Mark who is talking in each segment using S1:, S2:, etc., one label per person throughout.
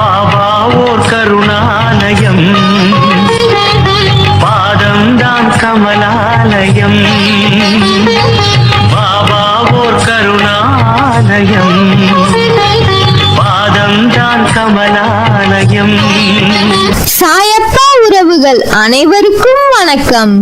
S1: பாபா ஓர் கருணாலயம். பாதம்தான் கமலாலயம். பாபா ஓர் கருணாலயம். பாதம்தான் கமலாலயம்.
S2: சாயப்பா உறவுகள் அனைவருக்கும் வணக்கம்.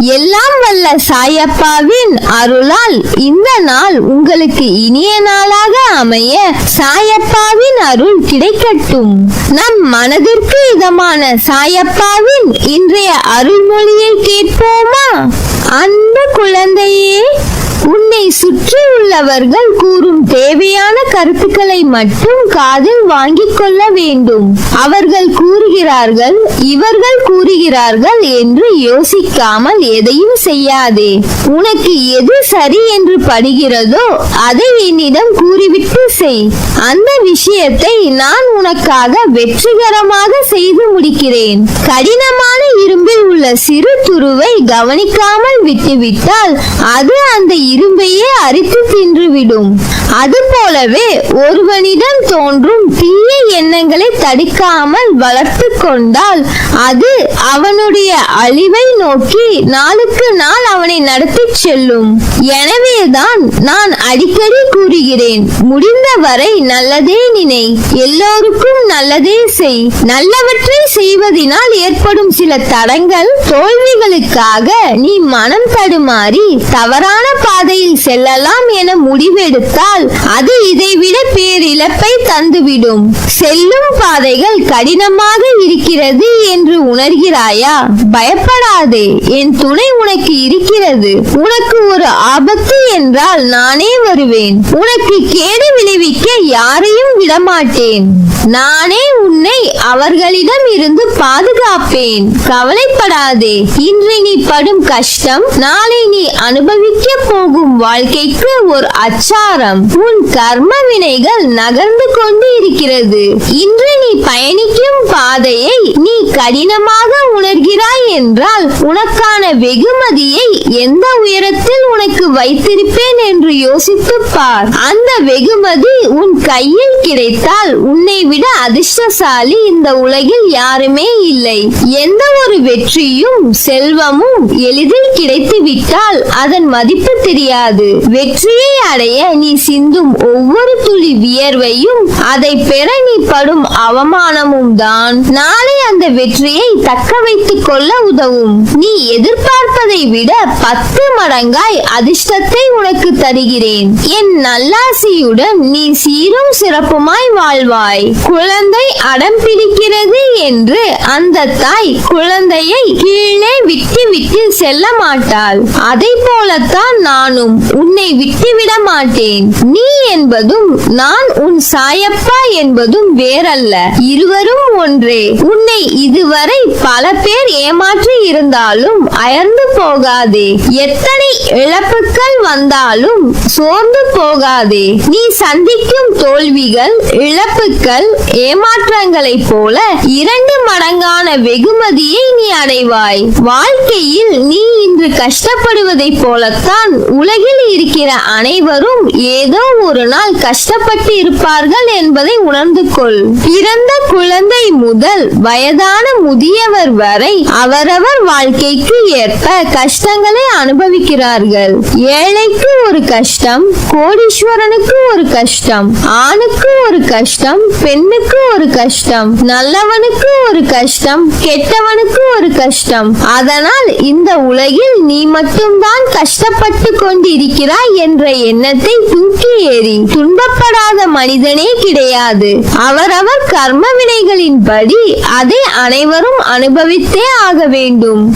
S2: எல்லாம் வல்ல சாயப்பாவின் அருளால் இந்த நாள் உங்களுக்கு இனிய நாளாக அமைய சாயப்பாவின் அருள் கிடைக்கட்டும். நம் மனதிற்கு இதமான சாயப்பாவின் இன்றைய அருள்மொழியை கேட்போமா? அன்பு குழந்தையே உன்னை சுற்றி உள்ளவர்கள் கூறும் தேவையான கருத்துக்களை மட்டும் காதில் வாங்கிக் கொள்ள வேண்டும். அவர்கள் கூறுகிறார்கள் இவர்கள் கூறுகிறார்கள் என்று யோசிக்காமல் எதையும் செய்யாதே. உனக்கு எது சரி என்று படுகிறதோ அதை என்னிடம் கூறிவிட்டு செய். அந்த விஷயத்தை நான் உனக்காக வெற்றிகரமாக செய்து முடிக்கிறேன். கடினமான இரும்பில் உள்ள சிறு துருவை கவனிக்காமல் விட்டுவிட்டால் அது அந்த இரும்பையே அரித்து தின்றுவிடும். அதுபோலவே ஒருவனிடம் தோன்றும் தீய எண்ணங்களை தடுக்காமல் வளர்த்து கொண்டால் அது அவனுடைய அழிவை நோக்கி நாளுக்கு நாள் அவனை நடத்தி செல்லும். எனவேதான் நான் அடிக்கடி கூறுகிறேன் முடிந்தவரை நல்லதே நினை எல்லோருக்கும் நல்லதே செய். நல்லவற்றை செய்வதினால் ஏற்படும் சில தடங்கள் தோல்விகளுக்காக நீ மனம் தடுமாறி தவறான பாதையில் செல்லலாம் என முடிவெடுத்தால் அது இதைவிட பேரிழப்பை தந்துவிடும். செல்லும் பாதைகள் கடினமாக இருக்கிறது என்று உணர்கிறாயா? பயப்படாதே என் துணை உனக்கு இருக்கிறது. உனக்கு ஒரு ஆபத்து என்றால் நானே வருவேன். உனக்கு கேடு விளைவிக்க யாரையும் விடமாட்டேன். நானே உன்னை அவர்களிடம் இருந்து பாதுகாப்பேன். கவலைப்படாதே இன்று நீ படும் கஷ்டம் நாளை நீ அனுபவிக்க போகும் வாழ்க்கைக்கு ஒரு அச்சாரம். உன் கர்ம வினைகள் நகர்ந்து கொண்டு இருக்கிறது இன்று நீ பயணிக்கும் பாதையை நீ கடினமாக உணர்கிறாய் என்றால் உனக்கான வெகுமதியை எந்த உயரத்தில் உனக்கு வைத்திருப்பேன் என்று யோசித்து பார். அந்த வெகுமதி உன் கையில் கிடைத்தால் உன்னை விட அதிர்ஷ்டசாலி இந்த உலகில் யாருமே இல்லை. எந்த ஒரு வெற்றியும் செல்வமும் எளிதில் கிடைத்து விட்டால் அதன் மதிப்பு தெரியும் முடியாது. வெற்றியை அடைய நீ சிந்தும் ஒவ்வொரு துளி வியர்வையும் அதை பெற நீ படும் அவமானமும் தான். நாளை அந்த வெற்றியை தக்க வைத்துக் கொள்ள உதவும். நீ எதிர்பார்ப்பதை விட பத்து மடங்காய் அதிர்ஷ்டத்தை உனக்கு தருகிறேன். என் நல்லாசியுடன் நீ சீரும் சிறப்புமாய் வாழ்வாய். குழந்தை அடம் பிடிக்கிறது என்று அந்த தாய் குழந்தையை கீழே விட்டு விட்டு செல்ல மாட்டாள். அதை போலத்தான் நான் நானும் உன்னை விட்டுவிட மாட்டேன். நீ என்பதும் நான் உன் சாயப்பா என்பதும் வேறல்ல. இருவரும் ஒன்றே. உன்னை இதுவரை பல பேர் ஏமாற்றி இருந்தாலும் அயர்ந்து போகாதே. எத்தனை இழப்புகள் வந்தாலும் சோர்ந்து போகாதே. நீ சந்திக்கும் தோல்விகள் இழப்புகள் ஏமாற்றங்களைப் போல இரண்டு மடங்கான வெகுமதியை நீ அடைவாய். வாழ்க்கையில் நீ இன்று கஷ்டப்படுவதைப் போலத்தான் உலகில் இருக்கிற அனைவரும் ஏதோ ஒரு நாள் கஷ்டப்பட்டு இருப்பார்கள் என்பதை உணர்ந்து கொள். பிறந்த குழந்தை முதல் வயதான முதியவர் வரை அவரவர் வாழ்க்கைக்கு ஏற்ப கஷ்டங்களை அனுபவிக்கிறார்கள். ஏழைக்கு ஒரு கஷ்டம் கோடீஸ்வரனுக்கு ஒரு கஷ்டம் ஆணுக்கு ஒரு கஷ்டம் பெண்ணுக்கு ஒரு கஷ்டம் நல்லவனுக்கு ஒரு கஷ்டம் கெட்டவனுக்கு ஒரு கஷ்டம். அதனால் இந்த உலகில் நீ மட்டும்தான் கஷ்டப்பட்டு கொண்டிருக்கிறாய் என்ற எண்ணத்தை தூக்கி ஏறி துன்பப்படாத மனிதனே கிடையாது. அவரவர் கர்ம வினைகளின்படி அதை அனைவரும் அனுபவித்தே ஆக வேண்டும்.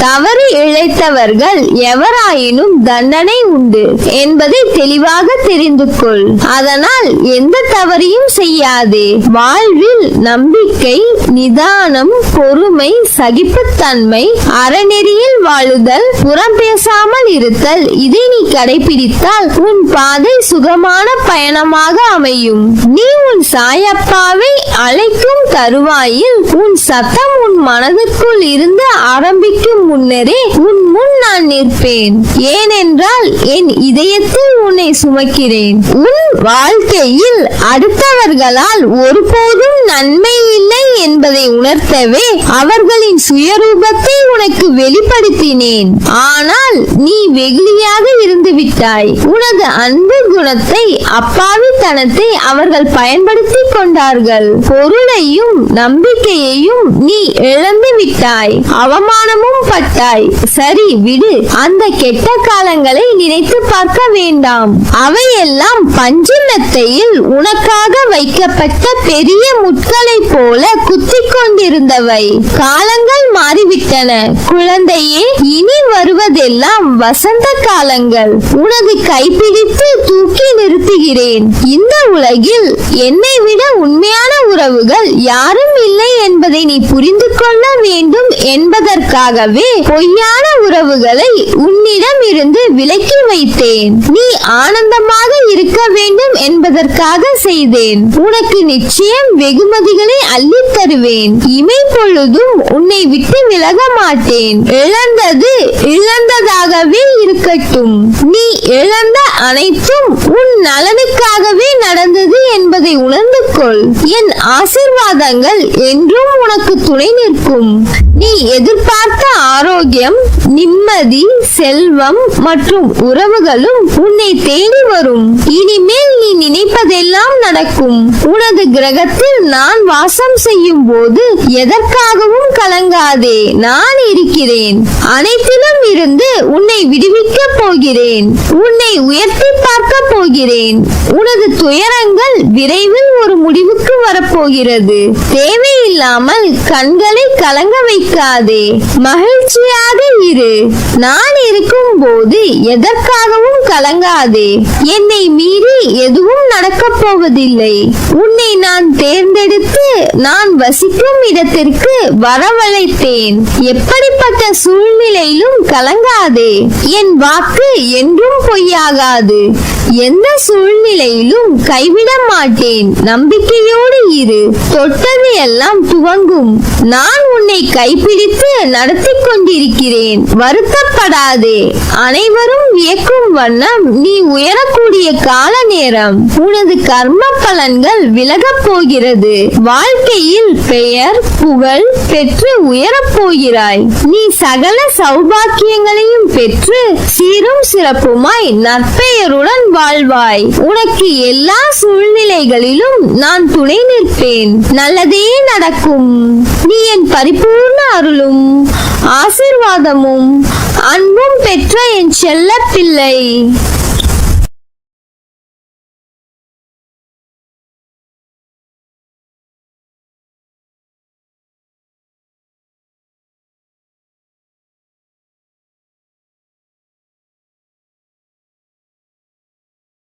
S2: தவறு இழைத்தவர்கள் எவராயினும் தண்டனை உண்டு என்பதை தெளிவாக தெரிந்து கொள். அதனால் எந்த தவறையும் செய்யாதே. வாழ்வில் நம்பிக்கை நிதானம் பொறுமை சகிப்புத்தன்மை அறநெறியில் வாழுதல் புறம் பேசாமல் இருத்தல் இதை நீ கடைபிடித்தால் உன் பாதை சுகமான பயணமாக அமையும். நீ உன் சாயப்பாவை அழைக்கும் தருவாயில் உன் சத்தம் உன் மனதிற்குள் இருந்து ஆரம்பிக்கும் முன்னரே உன் முன் நான் நிற்பேன். ஏனென்றால் என் இதயத்தில் உன்னை சுமக்கிறேன். உன் வாழ்க்கையில் அடுத்தவர்களால் ஒருபோதும் நன்மை இல்லை என்பதை உணர்த்தவே அவர்களின் சுயரூபத்தை உனக்கு வெளிப்படுத்தினேன். ஆனால் நீ வெகுளியாக இருந்து விட்டாய். உனது அன்பு குணத்தை அப்பாவித்தனத்தை அவர்கள் பயன்படுத்தி கொண்டார்கள். பொருளையும் நம்பிக்கையையும் நீ இழந்து விட்டாய். அவமானமும் பட்டாய். சரி விடு. அந்த கெட்ட காலங்களை நினைத்து பார்க்க வேண்டாம். அவையெல்லாம் பஞ்சமத்தையில் உனக்காக வைக்கப்பட்ட பெரிய முட்களைப் போல குத்திக் கொண்டிருந்தவை. காலங்கள் மாறிவிட்டன. குழந்தையே இனி வருவதெல்லாம் வசந்த காலங்கள். உனது கைப்பிடித்து தூக்கி நிறுத்துகிறேன். இந்த உலகில் என்னை விட உண்மையான உறவுகள் யாரும் இல்லை என்பதை நீ புரிந்து கொள்ள வேண்டும் என்பதற்காகவே பொய்யான உறவுகளை உன்னிடம் இருந்து விலக்கி வைத்தேன். நீ ஆனந்தமாக இருக்க வேண்டும் என்பதற்காக செய்தேன். உனக்கு நிச்சயம் வெகுமதிகளை அள்ளி தருவேன். இமை பொழுதும் உன்னை விட்டு விலக மாட்டேன். இழந்தது இழந்ததாகவே இருக்கட்டும். நீ இழந்த அனைத்தும் உன் நலனுக்காகவே நடந்தது என்பதை உணர்ந்து கொள் என் ஆசிர்வாதங்கள் என்றும் உனக்கு துணை நிற்கும். நீ எதிர்பார்த்த ஆரோக்கியம் நிம்மதி செல்வம் மற்றும் உறவுகளும் உன்னை தேடி வரும். இனிமேல் நீ நினைப்பதெல்லாம் நடக்கும். உனது கிரகத்தில் நான் வாசம் செய்யும் போது எதற்காகவும் கலங்காதே. நான் இருக்கிறேன். அனைத்திலும் இருந்து உன்னை விடுவிக்க போகிறேன். உன்னை உயர்த்தி பார்க்க போகிறேன். உனது துயரங்கள் விரைவில் ஒரு முடிவுக்கு வரப்போகிறது. தேவையில்லாமல் கண்களை கலங்க வைக்காதே. மகிழ்ச்சியாக இரு. நான் இருக்கும் போது எதற்காகவும் கலங்காதே. என்னை மீறி எதுவும் நடக்கப் போவதில்லை. உன்னை நான் தேர்ந்தெடுத்து நான் வசிக்கும் இடத்திற்கு வரவழைத்தேன். எப்படிப்பட்ட சூழ்நிலையிலும் கலங்காதே. என் வாக்கு என்றும் பொய்யாகாது. எந்த சூழ்நிலையிலும் கைவிட மாட்டேன். நம்பிக்கையோடு இரு. தொட்டது எல்லாம் துவங்கும். நான் உன்னை கைப்பிடித்து நடத்தி கொண்டிருக்கிறேன். வருத்தப்படாதே. அனைவரும் வியக்கும் வண்ணம் நீ உயரக்கூடிய கால நேரம். உனது கர்ம பலன்கள் விலகப் போகிறது. வாழ்க்கையில் பெயர் புகழ் பெற்று உயரப் போகிறாய். நீ சகல சௌபாக்கியங்களையும் பெற்று சீரும் சிறப்புமாய் நற்பெயருடன் வாழ்வாய். உனக்கு எல்லா சூழ்நிலைகளிலும் நான் துணை நிற்பேன். நல்லதே நடக்கும். நீ என் பரிபூர்ண அருளும் ஆசிர்வாதமும் அன்பும் பெற்ற என் செல்ல பிள்ளை